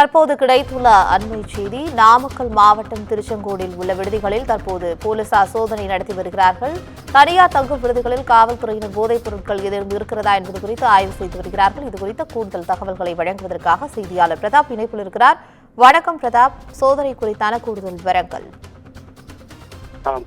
தற்போது கிடைத்துள்ள அண்மை செய்தி நாமக்கல் மாவட்டம் திருச்செங்கோடில் உள்ள விடுதிகளில் தற்போது போலீசார் சோதனை நடத்தி வருகிறார்கள். தனியார் தங்கும் விடுதிகளில் காவல்துறையினர் போதைப் பொருட்கள் எதுவும் இருக்கிறதா என்பது குறித்து ஆய்வு செய்து வருகிறார்கள். இது குறித்த கூடுதல் தகவல்களை வழங்குவதற்காக செய்தியாளர் பிரதாப் இணைப்பில் இருக்கிறார். வணக்கம் பிரதாப். சோதனை குறித்தான கூடுதல் விவரங்கள்.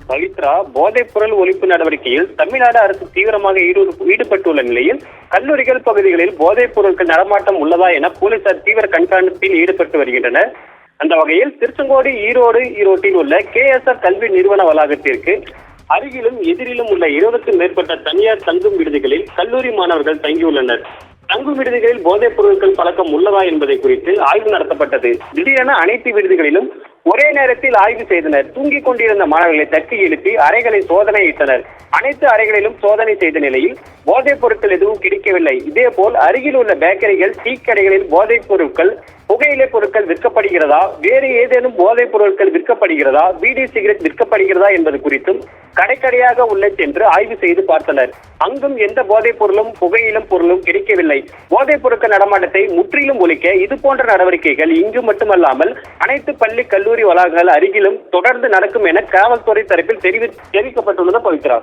பவித்ரா போதைப் பொருள் ஒழிப்பு நடவடிக்கையில் தமிழ்நாடு அரசு தீவிரமாக ஈடு- ஈடுபட்டுள்ள நிலையில் கல்லூரிகள் பகுதிகளில் போதைப் பொருட்கள் நடமாட்டம் உள்ளதா என போலீசார் தீவிர கண்காணிப்பில் ஈடுபட்டு வருகின்றனர். அந்த வகையில் திருச்செங்கோடு ஈரோடு ஈரோட்டில் உள்ள கே எஸ் ஆர் கல்வி நிறுவன வளாகத்திற்கு அருகிலும் எதிரிலும் உள்ள இருபதுக்கும் மேற்பட்ட தனியார் தங்கும் விடுதிகளில் கல்லூரி மாணவர்கள் தங்கியுள்ளனர். தங்கும் விடுதிகளில் போதைப் பொருட்கள் பழக்கம் உள்ளதா என்பதை குறித்து ஆய்வு நடத்தப்பட்டது. திடீரென அனைத்து விடுதிகளிலும் ஒரே நேரத்தில் ஆய்வு செய்தனர். தூங்கிக் கொண்டிருந்த மாணவர்களை தட்டி எழுப்பி அறைகளை சோதனையிட்டனர் அனைத்து அறைகளிலும் சோதனை செய்த நிலையில் போதைப் பொருட்கள் எதுவும் கிடைக்கவில்லை. இதேபோல் அருகில் உள்ள பேக்கரிகள் டீ கடைகளில் போதைப் பொருட்கள் புகையிலை பொருட்கள் விற்கப்படுகிறதா? வேறு ஏதேனும் போதைப் பொருட்கள் விற்கப்படுகிறதா? பீடி சிகரெட் விற்கப்படுகிறதா என்பது குறித்தும் கடைக்கடையாக உள்ள சென்று ஆய்வு செய்து பார்த்தனர். அங்கும் எந்த போதைப் பொருளும் புகையிலும் பொருளும் கிடைக்கவில்லை. போதைப் பொருட்கள் நடமாட்டத்தை முற்றிலும் ஒழிக்க இது போன்ற நடவடிக்கைகள் இங்கு மட்டுமல்லாமல் அனைத்து பள்ளி கல்லூரி வளாகங்கள் அருகிலும் தொடர்ந்து நடக்கும் என காவல்துறை தரப்பில் தெரிவி தெரிவிக்கப்பட்டுள்ளது பவித்ரா.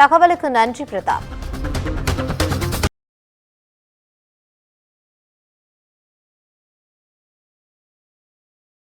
தகவலுக்கு நன்றி பிரதாப்.